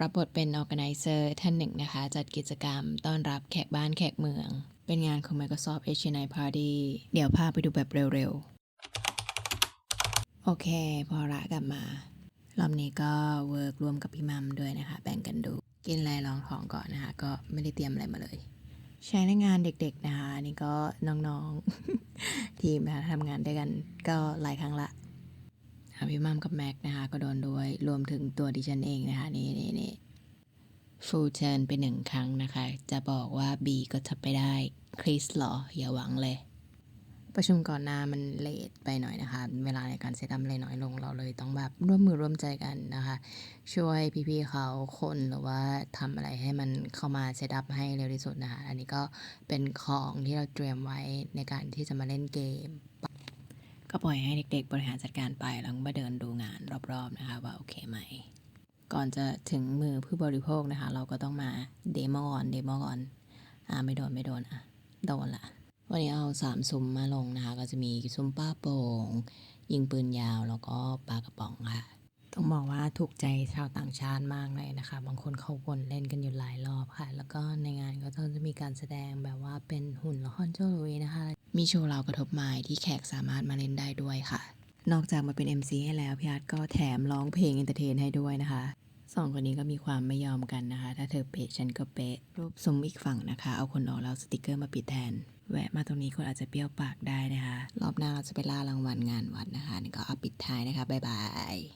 รับบทเป็น organizer ท่านหนึ่งนะคะ จัดกิจกรรมต้อนรับแขกบ้านแขกเมือง เป็นงานของ Microsoft Asian i Party เดี๋ยวพาไปดูแบบเร็วๆ โอเค พอละกลับมารอบนี้ก็เวิร์กร่วมกับพี่มัมด้วยนะคะ แบ่งกันดู กินอะไรลองของก่อนนะคะ ก็ไม่ได้เตรียมอะไรมาเลย ใช้ในงานเด็กๆนะคะนี่ก็น้องๆ ทีมนะคะทำงานด้วยกันก็หลายครั้งละ พี่มัมกับแม็กนะคะ ก็โดนด้วยรวมถึงตัวดิฉันเองนะคะ นี่นี่นี่ฟูลเทิร์นไปหนึ่งครั้งนะคะ จะบอกว่า B ก็ทำไปได้ คริสหรอ อย่าหวังเลย ประชุมก่อนหน้ามันเลทไปหน่อยนะคะ เวลาในการเซตอัพเลยน้อยลงเราเลยต้องแบบร่วมมือร่วมใจกันนะคะ ช่วยพี่ๆเขาคนหรือว่าทำอะไรให้มันเข้ามาเซตอัพให้เร็วที่สุดนะคะ อันนี้ก็เป็นของที่เราเตรียมไว้ในการที่จะมาเล่นเกม ก็ปล่อยให้เด็กๆ บริหารจัดการไปแล้วมาเดินดูงานรอบๆนะคะ ว่าโอเคไหม ก่อนจะถึงมือผู้บริโภคนะคะ เราก็ต้องมาเดโมก่อนเดโมก่อนอ่าไม่โดนไม่โดนอะโดนละวันนี้เอาสามซุ้มมาลงนะคะ ก็จะมีซุ้มป้าโป่ง ยิงปืนยาวแล้วก็ปลากระป๋องค่ะต้องบอกว่าถูกใจชาวต่างชาติมากเลยนะคะ บางคนเขาวนเล่นกันอยู่หลายรอบค่ะ แล้วก็ในงานก็ต้องจะมีการแสดงแบบว่าเป็นหุ่นละครเจ้าหลุยนะคะ มีโชว์เรากระทบไม้ที่แขกสามารถมาเล่นได้ด้วยค่ะ นอกจากมาเป็น MC ให้แล้วพี่อาร์ตก็แถมร้องเพลงเอนเตอร์เทนให้ด้วยนะคะสองคนนี้ก็มีความไม่ยอมกันนะคะ ถ้าเธอเป๊ะฉันก็เป๊ะรูปซุ้มอีกฝั่งนะคะ เอาคนออกแล้วสติกเกอร์มาปิดแทน แวะมาตรงนี้คนอาจจะเปรี้ยวปากได้นะคะ รอบหน้าเราจะไปล่ารางวัลงานวัดนะคะนี่ก็เอาปิดท้ายนะคะบ๊ายบาย